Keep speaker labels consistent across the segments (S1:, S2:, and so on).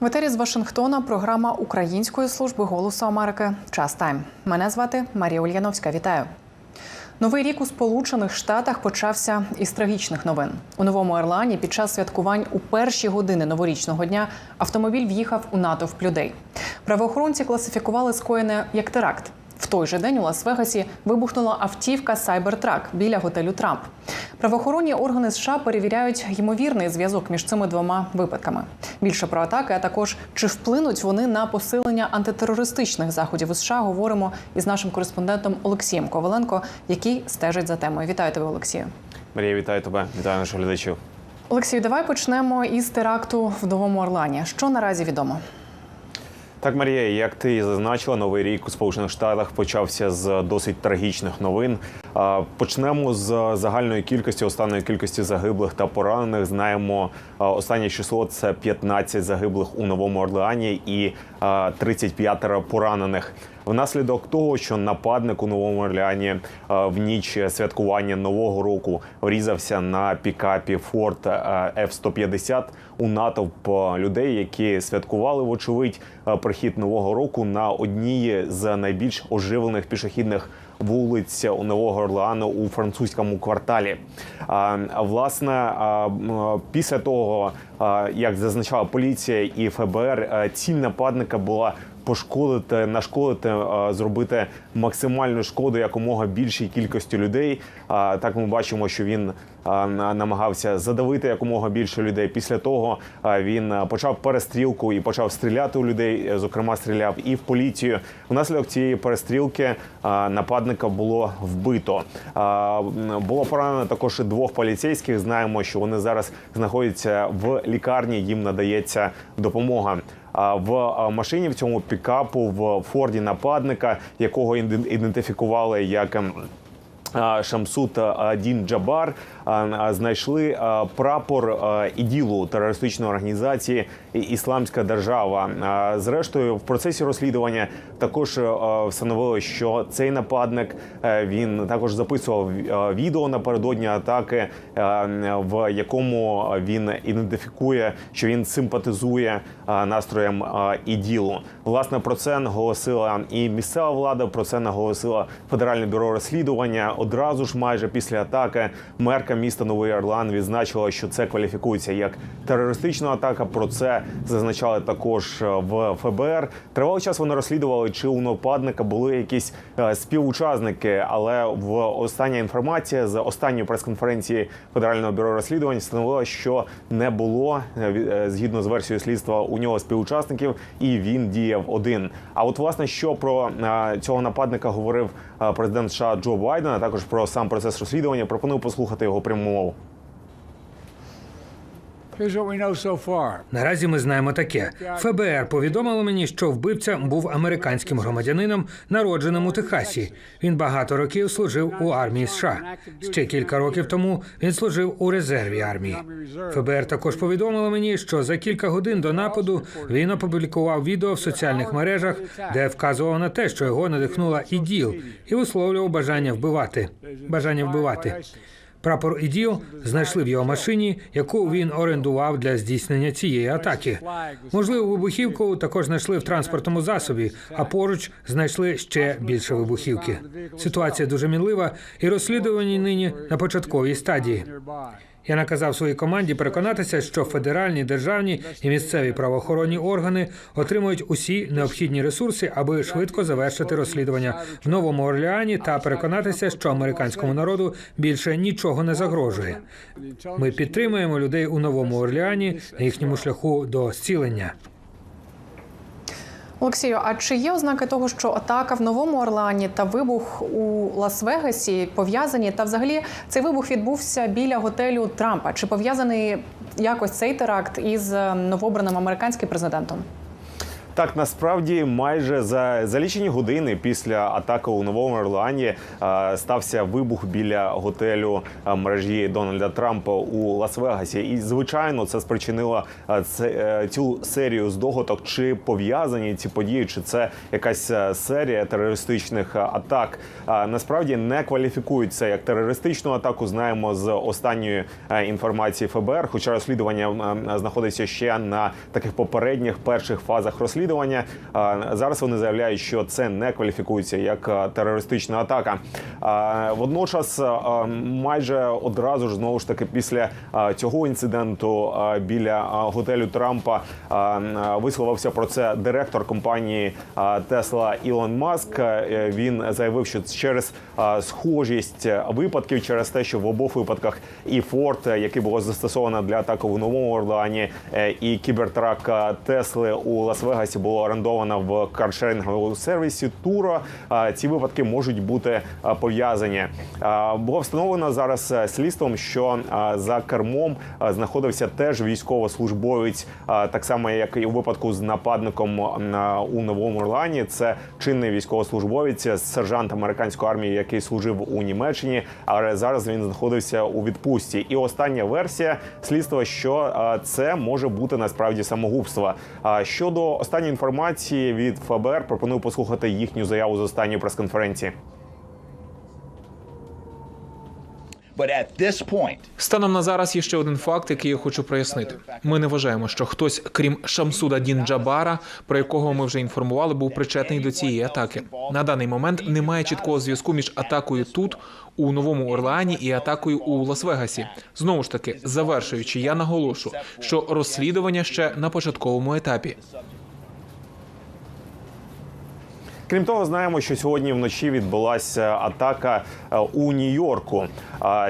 S1: В етері з Вашингтона програма Української служби голосу Америки. Час тайм. Мене звати Марія Ульяновська. Вітаю. Новий рік у Сполучених Штатах почався із трагічних новин. У новому Орлані під час святкувань у перші години новорічного дня автомобіль в'їхав у натовп людей. Правоохоронці класифікували скоєне як теракт. В той же день у Лас-Вегасі вибухнула автівка Cybertruck біля готелю Трамп. Правоохоронні органи США перевіряють ймовірний зв'язок між цими двома випадками. Більше про атаки, а також чи вплинуть вони на посилення антитерористичних заходів у США, говоримо із нашим кореспондентом Олексієм Коваленко, який стежить за темою. Вітаю тебе, Олексію.
S2: Марія, вітаю тебе, вітаю наших глядачів.
S1: Олексію, давай почнемо із теракту в Новому Орлані. Що наразі відомо?
S2: Так, Марія, як ти зазначила, новий рік у Сполучених Штатах почався з досить трагічних новин. Почнемо з загальної кількості, останньої кількості загиблих та поранених. Знаємо, останнє число це 15 загиблих у Новому Орлеані і а, 35 поранених. Внаслідок того, що нападник у Новому Орлеані в ніч святкування нового року врізався на пікапі Ford F-150 у натовп людей, які святкували, вочевидь, прихід нового року на одній з найбільш оживлених пішохідних вулиць у Нового Орлеану у французькому кварталі. Власне, після того, як зазначала поліція і ФБР, ціль нападника була пошкодити, нашкодити, зробити максимальну шкоду якомога більшій кількості людей. Так ми бачимо, що він намагався задавити якомога більше людей. Після того він почав перестрілку і почав стріляти у людей. е, Зокрема, стріляв і в поліцію. Внаслідок цієї перестрілки нападника було вбито. Було поранено також і двох поліцейських. Знаємо, що вони зараз знаходяться в лікарні. Їм надається допомога. В машині в цьому пікапу в форді нападника, якого іден- ідентифікували як. Шамсут а, Дін Джабар знайшли прапор іділу терористичної організації Ісламська держава. Зрештою, в процесі розслідування також встановили, що цей нападник він також записував відео напередодні атаки, в якому він ідентифікує, що він симпатизує а, настроям іділу. Власне про це наголосила і місцева влада. Про це наголосила Федеральне бюро розслідування. Одразу ж, майже після атаки, мерка міста Новий Орлан відзначила, що це кваліфікується як терористична атака. Про це зазначали також е, в ФБР. Тривалий час вони розслідували, чи у нападника були якісь е, співучасники. Але в остання інформація з останньої прес-конференції Федерального бюро розслідувань встановила, що не було е, згідно з версією слідства у нього співучасників, і він діяв один. А от власне, що про цього нападника говорив президент США Джо Байден, а також про сам процес розслідування, пропоную послухати його пряму мову.
S3: Наразі ми знаємо таке. ФБР повідомило мені, що вбивця був американським громадянином, народженим у Техасі. Він багато років служив у армії США. Ще кілька років тому він служив у резерві армії. ФБР також повідомило мені, що за кілька годин до нападу він опублікував відео в соціальних мережах, де вказував на те, що його надихнула іділ, і висловлював бажання вбивати. Бажання вбивати. Прапор іділ знайшли в його машині, яку він орендував для здійснення цієї атаки. Можливо, вибухівку також знайшли в транспортному засобі, а поруч знайшли ще більше вибухівки. Ситуація дуже мінлива, і розслідування нині на початковій стадії. Я наказав своїй команді переконатися, що федеральні, державні і місцеві правоохоронні органи отримують усі необхідні ресурси, аби швидко завершити розслідування в Новому Орлеані та переконатися, що американському народу більше нічого не загрожує. Ми підтримуємо людей у Новому Орлеані на їхньому шляху до зцілення.
S1: Олексію, а чи є ознаки того, що атака в Новому Орлані та вибух у Лас-Вегасі пов'язані? Та взагалі цей вибух відбувся біля готелю Трампа? Чи пов'язаний якось цей теракт із е, новообраним американським президентом?
S2: Так, насправді майже за, за лічені години після атаки у Новому Орлеані е, стався вибух біля готелю е, мережі Дональда Трампа у Лас-Вегасі. І звичайно, це спричинило е, це, е, цю серію здогадок, чи пов'язані ці події, чи це якась серія терористичних атак. Е, Насправді не кваліфікують як терористичну атаку. Знаємо з останньої е, інформації ФБР, хоча розслідування е, знаходиться ще на таких попередніх перших фазах розслідування. Е, Зараз вони заявляють, що це не кваліфікується як терористична атака. Водночас, майже одразу ж знову ж таки після цього інциденту біля готелю Трампа висловився про це директор компанії Тесла Ілон Маск. Він заявив, що через схожість випадків, через те, що в обох випадках і Форд, який було застосовано для атаки в Новому Орлеані, е, і кібертрак Тесли у Лас-Вегасі було орендовано в каршеринговому сервісі Туро. Е, Ці випадки можуть бути е, пов'язані. Е, Було встановлено зараз е, слідством, що е, за кермом е, знаходився теж військовослужбовець, е, так само як і у випадку з нападником е, у Новому Орлеані. Це чинний військовослужбовець, сержант американської армії, який служив у Німеччині, але зараз він знаходився у відпустці. І остання версія слідства, що е, це може бути насправді самогубство. Щодо останньої інформації від ФБР, пропоную послухати їхню заяву з останньої прес-конференції.
S4: Станом на зараз є ще один факт, який я хочу прояснити. Ми не вважаємо, що хтось, крім Шамсуда Дін Джабара, про якого ми вже інформували, був причетний до цієї атаки. На даний момент немає чіткого зв'язку між атакою тут, у Новому Орлеані, і атакою у Лас-Вегасі. Знову ж таки, завершуючи, я наголошу, що розслідування ще на початковому етапі.
S2: Крім того, знаємо, що сьогодні вночі відбулася атака е, у Нью-Йорку.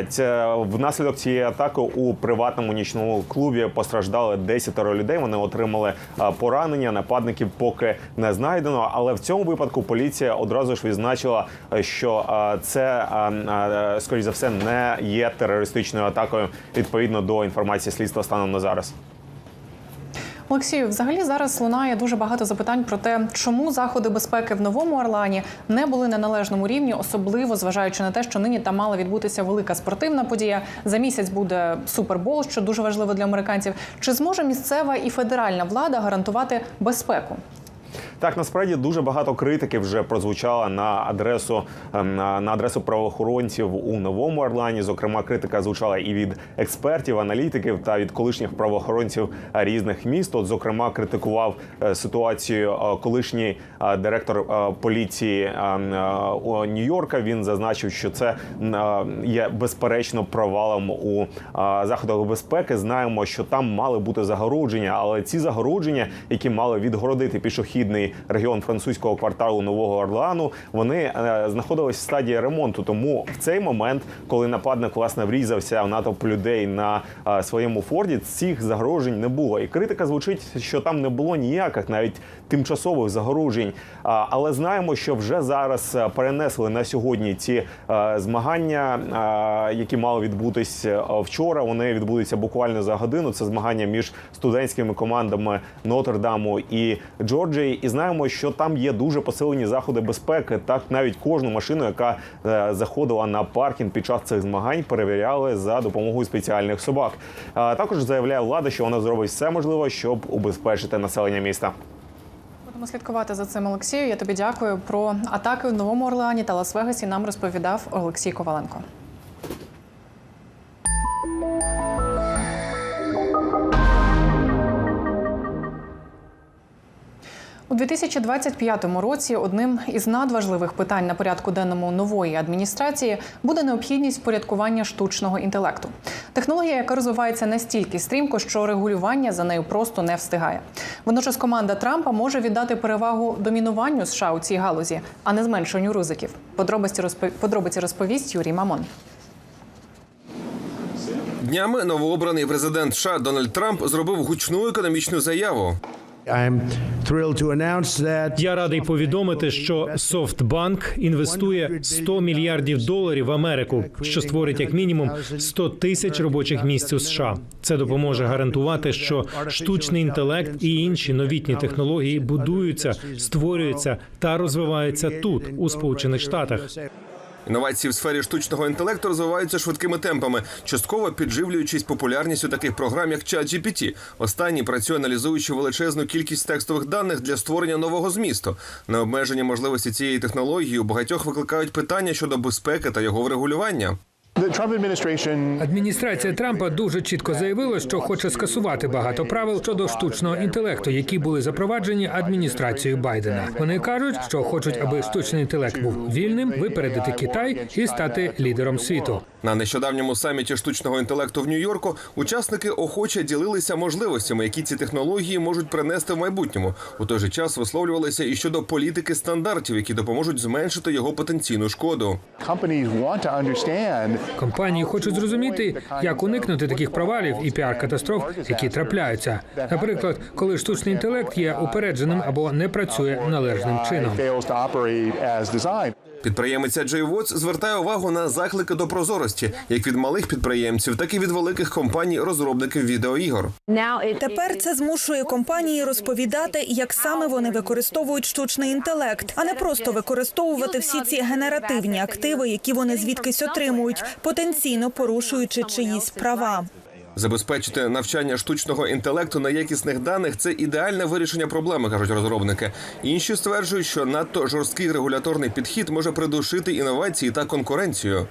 S2: Це внаслідок цієї атаки у приватному нічному клубі постраждали 10 людей. Вони отримали е, поранення. Нападників поки не знайдено. Але в цьому випадку поліція одразу ж відзначила, е, що це скоріш за все не є терористичною атакою відповідно до інформації слідства станом на зараз.
S1: Олексію, взагалі зараз лунає дуже багато запитань про те, чому заходи безпеки в новому Орлані не були на належному рівні, особливо зважаючи на те, що нині там мала відбутися велика спортивна подія. За місяць буде супербол, що дуже важливо для американців. Чи зможе місцева і федеральна влада гарантувати безпеку?
S2: Так, насправді дуже багато критики вже прозвучала на адресу ем, на, адресу правоохоронців у новому Орлані. Зокрема, критика звучала і від експертів, аналітиків та від колишніх правоохоронців різних міст. От, зокрема, критикував е, ситуацію е, колишній е, директор поліції е, е, у Нью-Йорка. Він зазначив, що це є безперечно провалом у заходах безпеки. Знаємо, що там мали бути загородження, але ці загородження, які мали відгородити пішохідний регіон французького кварталу Нового Орлеану, вони е, знаходились в стадії ремонту. Тому в цей момент, коли нападник власне врізався в натовп людей на е, своєму форді, цих загорожень не було. І критика звучить, що там не було ніяких навіть тимчасових загорожень. А, але знаємо, що вже зараз е, перенесли на сьогодні ці змагання, які мали відбутись вчора. Вони відбудуться буквально за годину. Це змагання між студентськими командами Нотр-Даму і Джорджії. І знаємо, що там є дуже посилені заходи безпеки. Так навіть кожну машину, яка е, заходила на паркінг під час цих змагань, перевіряли за допомогою спеціальних собак. Також заявляє влада, що вона зробить все можливе, щоб убезпечити населення міста.
S1: Будемо слідкувати за цим Олексію. Я тобі дякую. Про атаки в Новому Орлеані та Лас-Вегасі нам розповідав Олексій Коваленко. У 2025 році одним із надважливих питань на порядку денному нової адміністрації буде необхідність впорядкування штучного інтелекту. Технологія, яка розвивається настільки стрімко, що регулювання за нею просто не встигає. Водночас команда Трампа може віддати перевагу домінуванню США у цій галузі, а не зменшенню ризиків. Подробиці розпо- подробиці розповість Юрій Мамон.
S5: Днями новообраний президент США Дональд Трамп зробив гучну економічну заяву.
S6: Я радий повідомити, що SoftBank інвестує 100 мільярдів доларів в Америку, що створить як мінімум 100 тисяч робочих місць у США. Це допоможе гарантувати, що штучний інтелект і інші новітні технології будуються, створюються та розвиваються тут, у Сполучених Штатах.
S7: Інновації в сфері штучного інтелекту розвиваються швидкими темпами, частково підживлюючись популярністю таких програм, як ChatGPT. Останній працює аналізуючи величезну кількість текстових даних для створення нового змісту. Необмежені можливості цієї технології у багатьох викликають питання щодо безпеки та його врегулювання.
S3: Адміністрація Трампа дуже чітко заявила, що хоче скасувати багато правил щодо штучного інтелекту, які були запроваджені адміністрацією Байдена. Вони кажуть, що хочуть, аби штучний інтелект був вільним, випередити Китай і стати лідером світу.
S7: На нещодавньому саміті штучного інтелекту в Нью-Йорку учасники охоче ділилися можливостями, які ці технології можуть принести в майбутньому. У той же час висловлювалися і щодо політики стандартів, які допоможуть зменшити його потенційну шкоду.
S3: Компанії хочуть зрозуміти, як уникнути таких провалів і піар-катастроф, які трапляються. Наприклад, коли штучний інтелект є упередженим або не працює належним чином.
S7: Підприємиця Джей Вотс звертає увагу на заклики до прозорості, як від малих підприємців, так і від великих компаній розробників відеоігор.
S8: Тепер це змушує компанії розповідати, як саме вони використовують штучний інтелект, а не просто використовувати всі ці генеративні активи, які вони звідкись отримують, потенційно порушуючи чиїсь права.
S7: Забезпечити навчання штучного інтелекту на якісних даних це ідеальне вирішення проблеми, кажуть розробники. Інші стверджують, що надто жорсткий регуляторний підхід може придушити інновації та конкуренцію.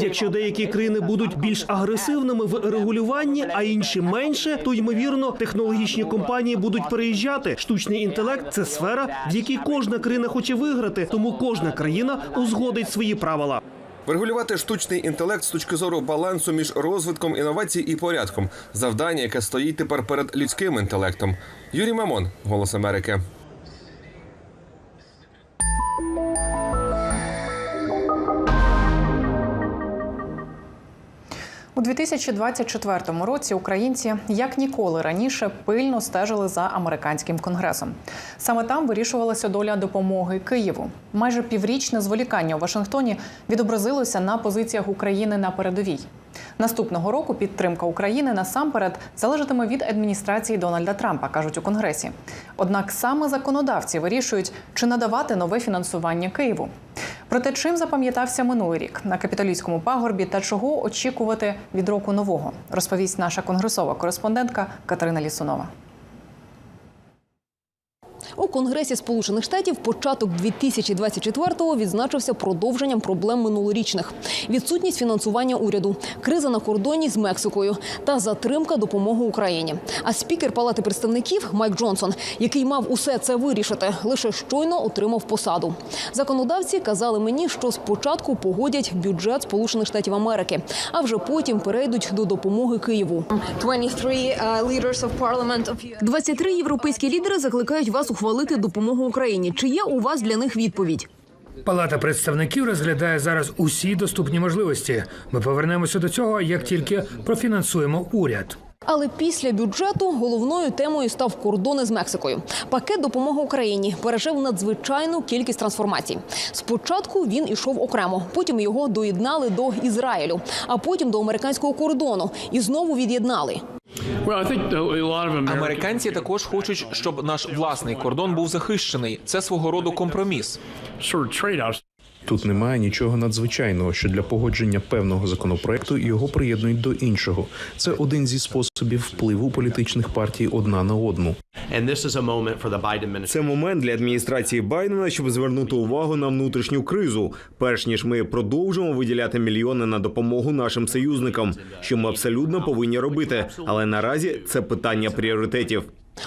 S9: Якщо деякі країни будуть більш агресивними в регулюванні, а інші менше, то ймовірно технологічні компанії будуть переїжджати. Штучний інтелект це сфера, в якій кожна країна хоче виграти, тому кожна країна узгодить свої правила.
S7: Врегулювати штучний інтелект з точки зору балансу між розвитком інновацій і порядком завдання, яке стоїть тепер перед людським інтелектом. Юрій Мамон, Голос Америки.
S1: У 2024 році українці як ніколи раніше пильно стежили за американським конгресом. Саме там вирішувалася доля допомоги Києву. Майже піврічне зволікання у Вашингтоні відобразилося на позиціях України на передовій. Наступного року підтримка України насамперед залежатиме від адміністрації Дональда Трампа, кажуть у конгресі. Однак саме законодавці вирішують, чи надавати нове фінансування Києву. Проте чим запам'ятався минулий рік на капітолійському пагорбі та чого очікувати від року нового, розповість наша конгресова кореспондентка Катерина Лісунова.
S10: У Конгресі Сполучених Штатів початок 2024-го відзначився продовженням проблем минулорічних: відсутність фінансування уряду, криза на кордоні з Мексикою та затримка допомоги Україні. А спікер Палати представників Майк Джонсон, який мав усе це вирішити, лише щойно отримав посаду. Законодавці казали мені, що спочатку погодять бюджет Сполучених Штатів Америки, а вже потім перейдуть до допомоги Києву.
S11: 23 європейські лідери закликають вас ухвалити допомогу Україні. Чи є у вас для них відповідь?
S3: Палата представників розглядає зараз усі доступні можливості. Ми повернемося до цього, як тільки профінансуємо уряд.
S10: Але після бюджету головною темою став кордони з Мексикою. Пакет допомоги Україні пережив надзвичайну кількість трансформацій. Спочатку він ішов окремо, потім його доєднали до Ізраїлю, а потім до американського кордону і знову від'єднали.
S4: Американці також хочуть, щоб наш власний кордон був захищений. Це свого роду компроміс.
S12: Тут немає нічого надзвичайного, що для погодження певного законопроекту його приєднують до іншого. Це один зі способів впливу політичних партій одна на одну.
S2: Це момент для адміністрації Байдена, щоб звернути увагу на внутрішню кризу, перш ніж ми продовжимо виділяти мільйони на допомогу нашим союзникам, що ми абсолютно повинні робити. Але наразі це питання пріоритетів.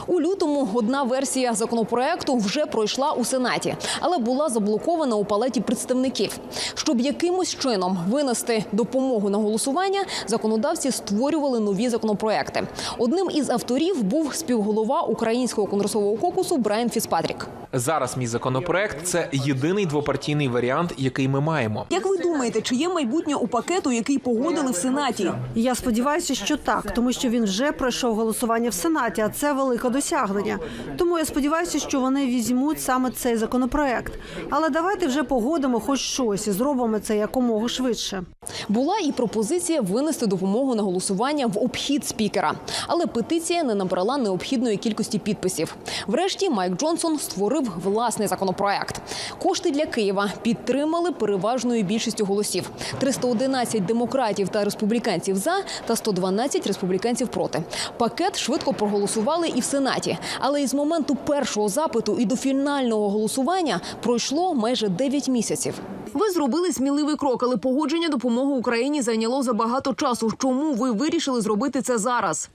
S10: У лютому одна версія законопроекту вже пройшла у сенаті, але була заблокована у палаті представників. Щоб якимось чином винести допомогу на голосування, законодавці створювали нові законопроекти. Одним із авторів був співголова українського конгресового кокусу Брайан Фіспатрік.
S4: Зараз мій законопроект це єдиний двопартійний варіант, який ми маємо.
S11: Як ви думаєте, чи є майбутнє у пакету, який погодили в Сенаті?
S13: Я сподіваюся, що так, тому що він вже пройшов голосування в Сенаті, а це велике досягнення. Тому я сподіваюся, що вони візьмуть саме цей законопроект. Але давайте вже погодимо хоч щось і зробимо це якомога швидше.
S10: Була і пропозиція винести допомогу на голосування в обхід спікера, але петиція не набрала необхідної кількості підписів. Врешті Майк Джонсон створив власний законопроект. Кошти для Києва підтримали переважною більшістю голосів: 311 демократів та республіканців за та 112 республіканців проти. Пакет швидко проголосували і в сенаті, але із моменту першого запиту і до фінального голосування пройшло майже 9 місяців.
S11: Ви зробили сміливий крок, але погодження допомоги Україні зайняло забагато часу. Чому ви вирішили зробити це зараз?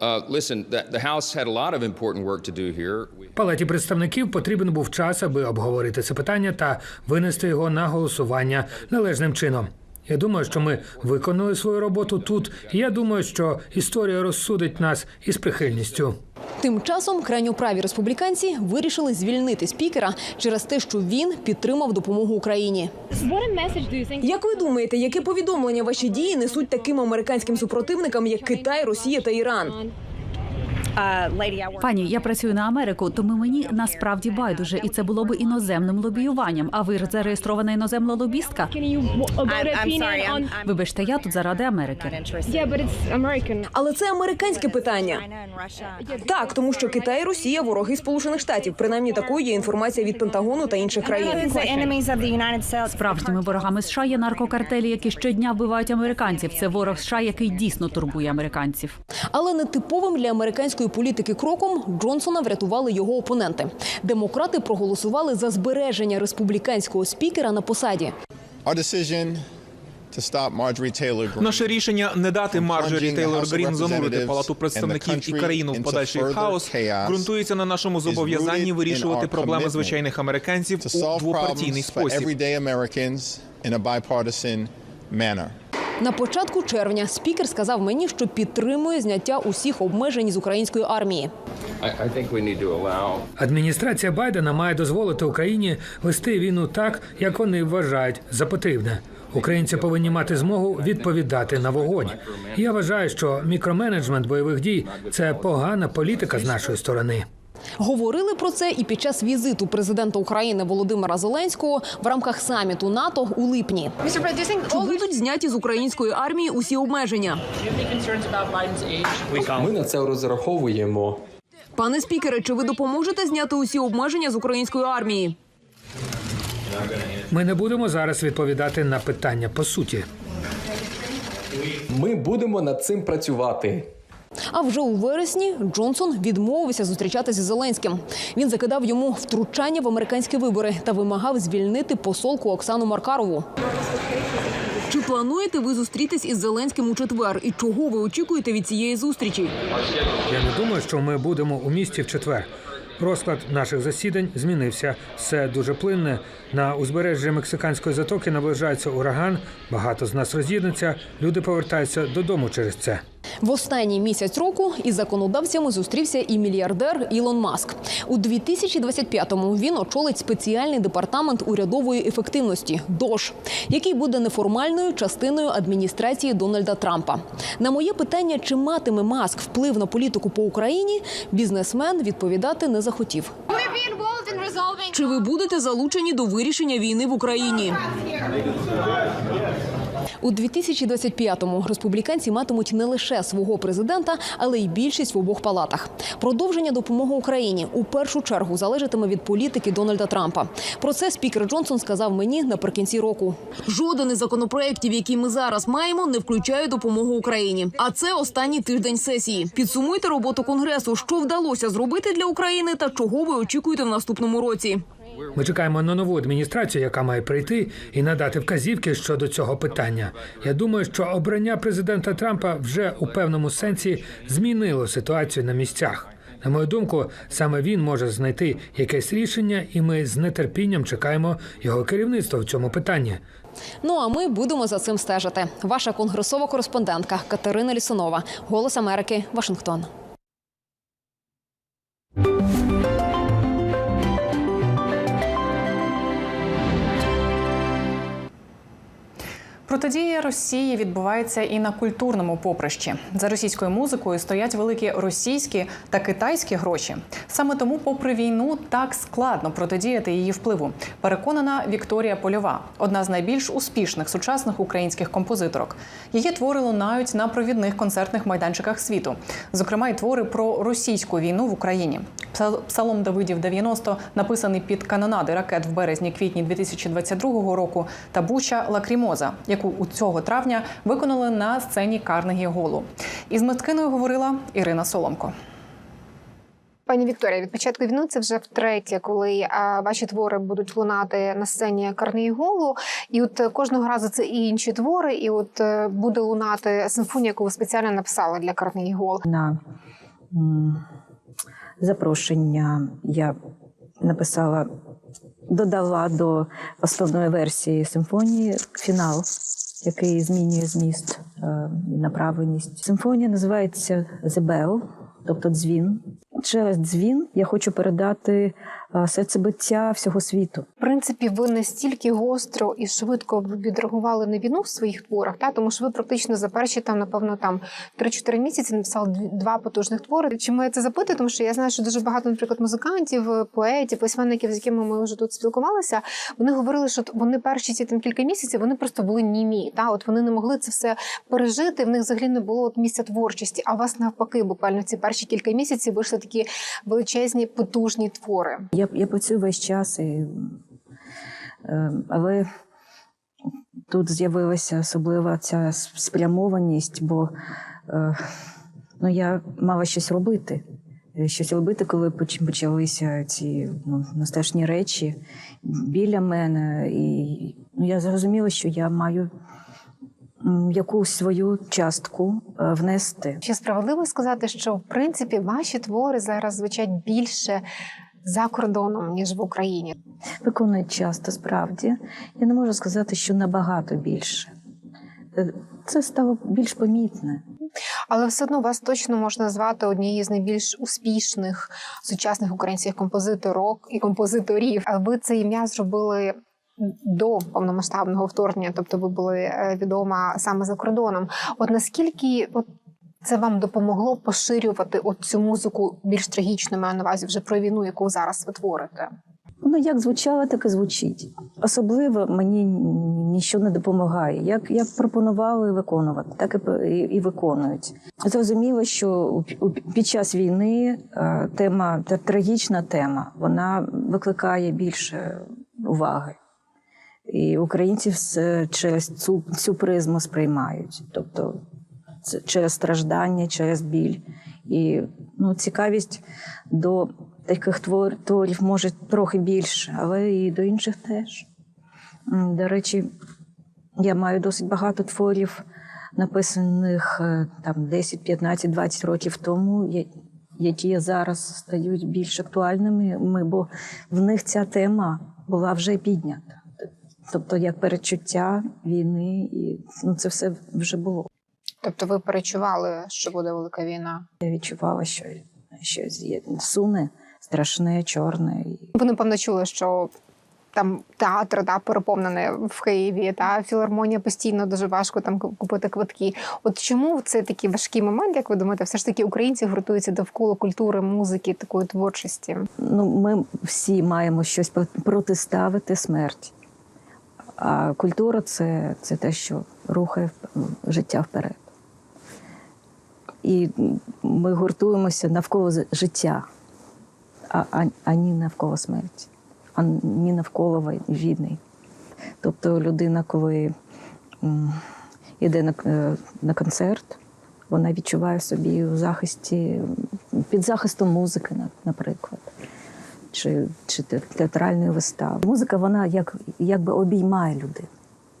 S14: Uh,
S3: Палаті представників потрібен був час, аби обговорити це питання та винести його на голосування належним чином. Я думаю, що ми виконали свою роботу тут. і Я думаю, що історія розсудить нас із прихильністю.
S10: Тим часом крайньоправі республіканці вирішили звільнити спікера через те, що він підтримав допомогу Україні.
S11: Як ви думаєте, яке повідомлення ваші дії несуть таким американським супротивникам, як Китай, Росія та Іран?
S15: Пані, я працюю на Америку, тому мені насправді байдуже, і це було б іноземним лобіюванням. А ви ж зареєстрована іноземна лобістка? Вибачте, я тут заради Америки.
S11: Але це американське питання. Так, тому що Китай і Росія вороги Сполучених Штатів. Принаймні такою є інформація від Пентагону та інших країн.
S15: Справжніми ворогами США є наркокартелі, які щодня вбивають американців. Це ворог США, який дійсно турбує американців.
S10: Але нетиповим для американської політики кроком Джонсона врятували його опоненти. Демократи проголосували за збереження республіканського спікера на посаді.
S16: Our decision to stop Marjorie Taylor
S4: Наше рішення не дати Марджорі Тейлор Грін занурити палату представників і країну в подальший хаос ґрунтується на нашому зобов'язанні вирішувати проблеми звичайних американців у двопартійний спосіб.
S10: На початку червня спікер сказав мені, що підтримує зняття усіх обмежень з української армії.
S3: Адміністрація Байдена має дозволити Україні вести війну так, як вони вважають за потрібне. Українці повинні мати змогу відповідати на вогонь. Я вважаю, що мікроменеджмент бойових дій це погана політика з нашої сторони.
S10: Говорили про це і під час візиту президента України Володимира Зеленського в рамках саміту НАТО у липні.
S11: Чи будуть зняті з української армії усі обмеження?
S17: Ми на це розраховуємо.
S11: Пане спікере, чи ви допоможете зняти усі обмеження з української армії?
S3: Ми не будемо зараз відповідати на питання по суті.
S17: Ми будемо над цим працювати.
S10: А вже у вересні Джонсон відмовився зустрічатися з Зеленським. Він закидав йому втручання в американські вибори та вимагав звільнити посолку Оксану Маркарову.
S11: Чи плануєте ви зустрітись із Зеленським у четвер? І чого ви очікуєте від цієї зустрічі?
S3: Я не думаю, що ми будемо у місті в четвер. Розклад наших засідань змінився. Все дуже плинне. На узбережжі мексиканської затоки наближається ураган. Багато з нас роз'їдеться. Люди повертаються додому через це.
S10: В останній місяць року із законодавцями зустрівся і мільярдер Ілон Маск. У 2025-му він очолить спеціальний департамент урядової ефективності ДОЖ, який буде неформальною частиною адміністрації Дональда Трампа. На моє питання, чи матиме Маск вплив на політику по Україні, бізнесмен відповідати не захотів.
S11: Чи ви будете залучені до вирішення війни в Україні?
S10: У 2025-му республіканці матимуть не лише свого президента, але й більшість в обох палатах. Продовження допомоги Україні у першу чергу залежатиме від політики Дональда Трампа. Про це спікер Джонсон сказав мені наприкінці року.
S11: Жоден із законопроєктів, які ми зараз маємо, не включає допомогу Україні. А це останній тиждень сесії. Підсумуйте роботу конгресу, що вдалося зробити для України та чого ви очікуєте в наступному році.
S3: Ми чекаємо на нову адміністрацію, яка має прийти і надати вказівки щодо цього питання. Я думаю, що обрання президента Трампа вже у певному сенсі змінило ситуацію на місцях. На мою думку, саме він може знайти якесь рішення, і ми з нетерпінням чекаємо його керівництва в цьому питанні.
S10: Ну а ми будемо за цим стежити. Ваша конгресова кореспондентка Катерина Лісунова, Голос Америки, Вашингтон.
S1: Протидія Росії відбувається і на культурному поприщі. За російською музикою стоять великі російські та китайські гроші. Саме тому, попри війну, так складно протидіяти її впливу. Переконана Вікторія Польова, одна з найбільш успішних сучасних українських композиторок. Її твори лунають на провідних концертних майданчиках світу, зокрема, й твори про російську війну в Україні. Псал- Псалом Давидів 90 написаний під канонади ракет в березні-квітні 2022 року, та Буча Лакрімоза, яку у цього травня виконали на сцені Карнегі Голу. Із мисткиною говорила Ірина Соломко.
S18: Пані Вікторія, від початку війни це вже втретє, коли а, ваші твори будуть лунати на сцені Карнегі Голу. І от кожного разу це і інші твори, і от е, буде лунати симфонія, яку ви спеціально написали для Карнегі Голу.
S19: На запрошення я написала, додала до основної версії симфонії фінал, який змінює зміст е, і направленість. Симфонія називається The Bell, тобто дзвін. Через дзвін я хочу передати серцебиття всього світу.
S18: В принципі, ви настільки гостро і швидко відреагували на війну в своїх творах, та тому що ви практично за перші там, напевно, там 3-4 місяці написали два потужних твори. Чому я це запитую? Тому що я знаю, що дуже багато, наприклад, музикантів, поетів, письменників, з якими ми вже тут спілкувалися, вони говорили, що вони перші ці там кілька місяців вони просто були німі. Та от вони не могли це все пережити. В них взагалі не було от місця творчості. А у вас навпаки, буквально ці перші кілька місяців вийшли такі величезні потужні твори.
S19: Я, я працюю весь час, і, е, але тут з'явилася особлива ця спрямованість, бо е, ну, я мала щось робити. Е, Щось робити, коли почалися ці ну, страшні речі біля мене. І ну, я зрозуміла, що я маю якусь свою частку е, внести.
S18: Чи справедливо сказати, що в принципі ваші твори зараз звучать більше за кордоном ніж в Україні?
S19: Виконують часто справді. Я не можу сказати, що набагато більше. Е, Це стало більш помітне.
S18: Але все одно вас точно можна назвати однією з найбільш успішних сучасних українських композиторок і композиторів. А ви це ім'я зробили. До повномасштабного вторгнення, тобто ви були е, відома саме за кордоном. От наскільки от це вам допомогло поширювати от цю музику більш трагічно, маю на увазі вже про війну, яку зараз ви творите?
S19: Воно як звучало, так і звучить. Особливо мені нічого не допомагає. Як, як пропонували виконувати, так і, і, виконують. Зрозуміло, що під час війни е, тема, та трагічна тема, вона викликає більше уваги. І українці через цю, цю призму сприймають. Тобто через страждання, через біль. І ну, цікавість до таких твор, творів може трохи більше, але і до інших теж. До речі, я маю досить багато творів, написаних е, там 10, 15, 20 років тому, які зараз стають більш актуальними, ми- бо в них ця тема була вже піднята. Тобто, як перечуття війни, і ну, це все вже було.
S18: Тобто, ви перечували, що буде велика війна?
S19: Я відчувала, що щось є суне страшне, чорне.
S18: Ви напевно чули, що там театр да, переповнений в Києві, та філармонія постійно дуже важко там купити квитки. От чому в цей такий важкий момент, як ви думаєте, все ж таки українці гуртуються довкола культури, музики, такої творчості?
S19: ну, ми всі маємо щось про- протиставити смерті. А культура це, це те, що рухає життя вперед. І ми гуртуємося навколо життя, а, а, ані навколо смерті, ані навколо війни. Тобто людина, коли йде на, е, на концерт, вона відчуває собі у захисті, під захистом музики, наприклад, чи, чи театральної вистави. Музика, вона як, якби обіймає людину,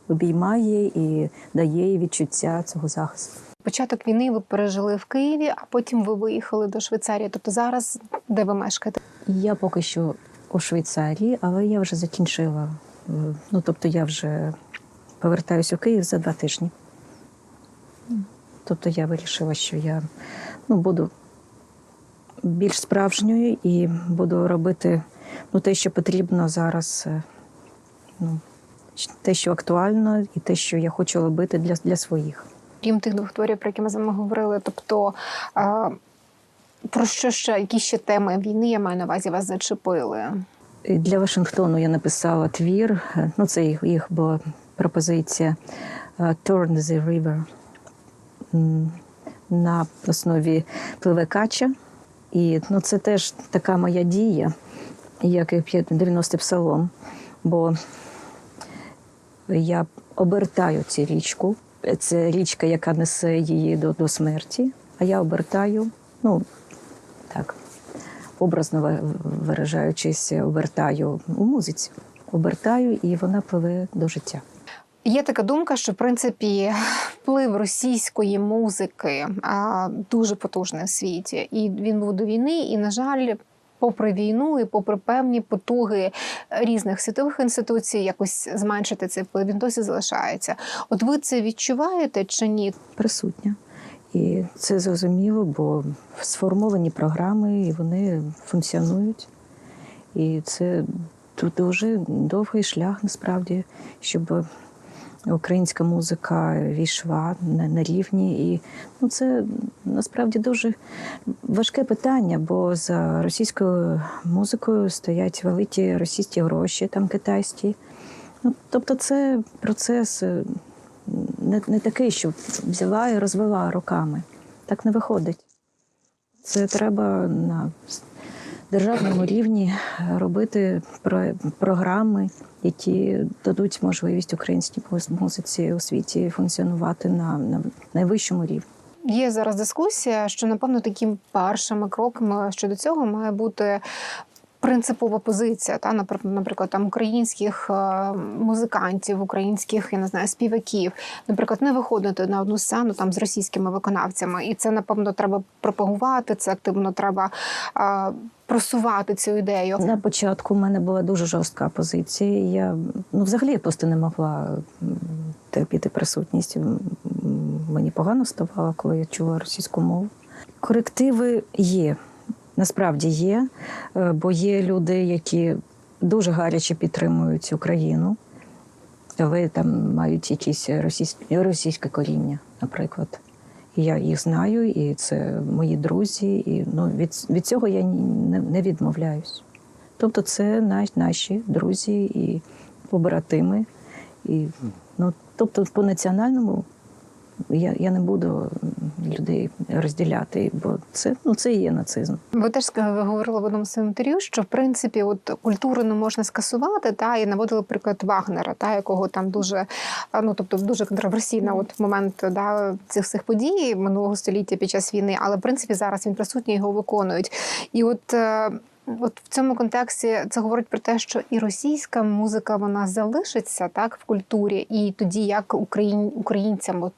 S19: обіймає і дає їй відчуття цього захисту.
S18: Початок війни ви пережили в Києві, а потім ви виїхали до Швейцарії. Тобто зараз де ви мешкаєте?
S19: Я поки що у Швейцарії, але я вже закінчила. е, Ну, тобто я вже повертаюся у Київ за два тижні. Тобто я вирішила, що я ну, буду більш справжньою і буду робити ну, те, що потрібно зараз е, ну, те, що актуально, і те, що я хочу робити для, для своїх.
S18: Крім тих двох творів, про які ми з вами говорили, тобто е, про що ще, які ще теми війни, я маю на увазі, вас зачепили?
S19: Для Вашингтону я написала твір. е, Ну, це їх, їх була пропозиція е, Turn the River на основі пливе кача. І ну, це теж така моя дія, як і 90-й псалом. Бо я обертаю цю річку. Це річка, яка несе її до, до смерті. А я обертаю, ну так, образно виражаючись, обертаю у музиці. Обертаю, і вона пливе до життя.
S18: Є така думка, що в принципі вплив російської музики а, дуже потужний в світі, і він був до війни. І, на жаль, попри війну і попри певні потуги різних світових інституцій, якось зменшити цей вплив, він досі залишається. От ви це відчуваєте чи ні?
S19: Присутня. І це зрозуміло, бо сформовані програми і вони функціонують. І це дуже довгий шлях насправді, щоб українська музика війшла на, на рівні. І ну, це насправді дуже важке питання, бо за російською музикою стоять великі російські гроші, там китайські. Ну, тобто, це процес е, не, не такий, що взяла і розвела руками. Так не виходить. Це треба на державному рівні робити про- програми, які дадуть можливість українській муз- музиці у світі функціонувати на, на найвищому рівні.
S18: Є зараз дискусія, що напевно таким першими кроками щодо цього має бути. Принципова позиція, та напр- наприклад, там українських е, музикантів, українських я не знаю співаків, наприклад, не виходити на одну сцену там з російськими виконавцями, і це напевно треба пропагувати. Це активно треба е, просувати цю ідею.
S19: На початку в мене була дуже жорстка позиція. Я ну взагалі просто не могла терпіти присутність. Мені погано ставало, коли я чула російську мову. Корективи є, насправді є, е, бо є люди, які дуже гаряче підтримують Україну, але там мають якісь російське, російське коріння, наприклад. Я їх знаю, і це мої друзі. І ну, від, від цього я не, не відмовляюсь. Тобто, це на- наші друзі і побратими. І, ну, тобто, по національному я, я не буду людей розділяти, бо це, ну, це і є нацизм.
S18: Ви теж говорили в одному своєму інтерв'ю, що в принципі от культуру не можна скасувати, та і наводили приклад Вагнера, та якого там дуже ну тобто дуже контроверсійна от момент да цих всіх подій минулого століття під час війни, але в принципі зараз він присутній його виконують. І от. е, От в цьому контексті це говорить про те, що і російська музика вона залишиться так в культурі, і тоді як україн, українцям от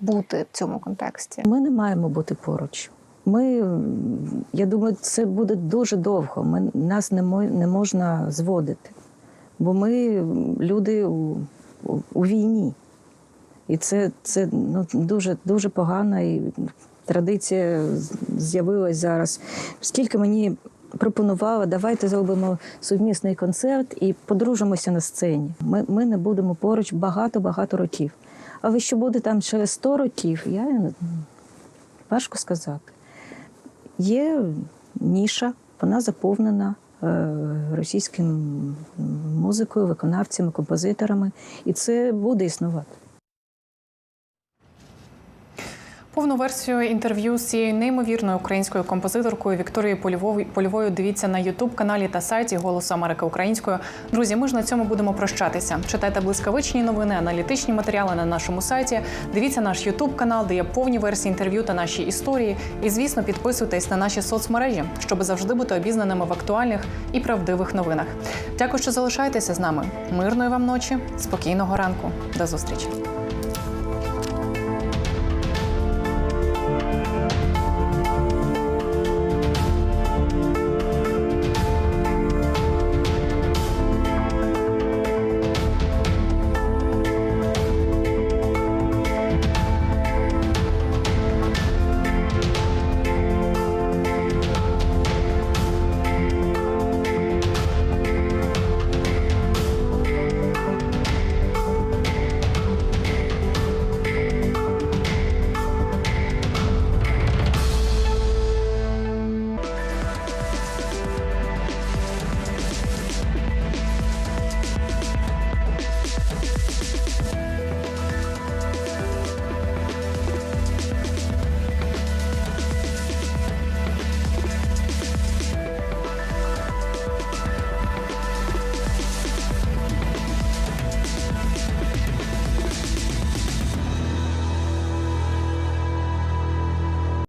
S18: бути в цьому контексті.
S19: Ми не маємо бути поруч. Ми, я думаю, це буде дуже довго. Ми, нас не, не можна зводити, бо ми люди у, у, у війні. І це, це ну, дуже, дуже погана і традиція з'явилась зараз. Скільки мені пропонували, давайте зробимо сумісний концерт і подружимося на сцені. Ми, ми не будемо поруч багато-багато років. Але що буде там через 100 років, я важко сказати. Є ніша, вона заповнена е, російським музикою, виконавцями, композиторами, і це буде існувати.
S1: Повну версію інтерв'ю з цією неймовірною українською композиторкою Вікторією Польовою дивіться на Ютуб каналі та сайті Голосу Америки Українською. Друзі, ми ж на цьому будемо прощатися. Читайте блискавичні новини, аналітичні матеріали на нашому сайті. Дивіться наш Ютуб канал, де є повні версії інтерв'ю та наші історії. І звісно, підписуйтесь на наші соцмережі, щоб завжди бути обізнаними в актуальних і правдивих новинах. Дякую, що залишаєтеся з нами. Мирної вам ночі, спокійного ранку. До зустрічі.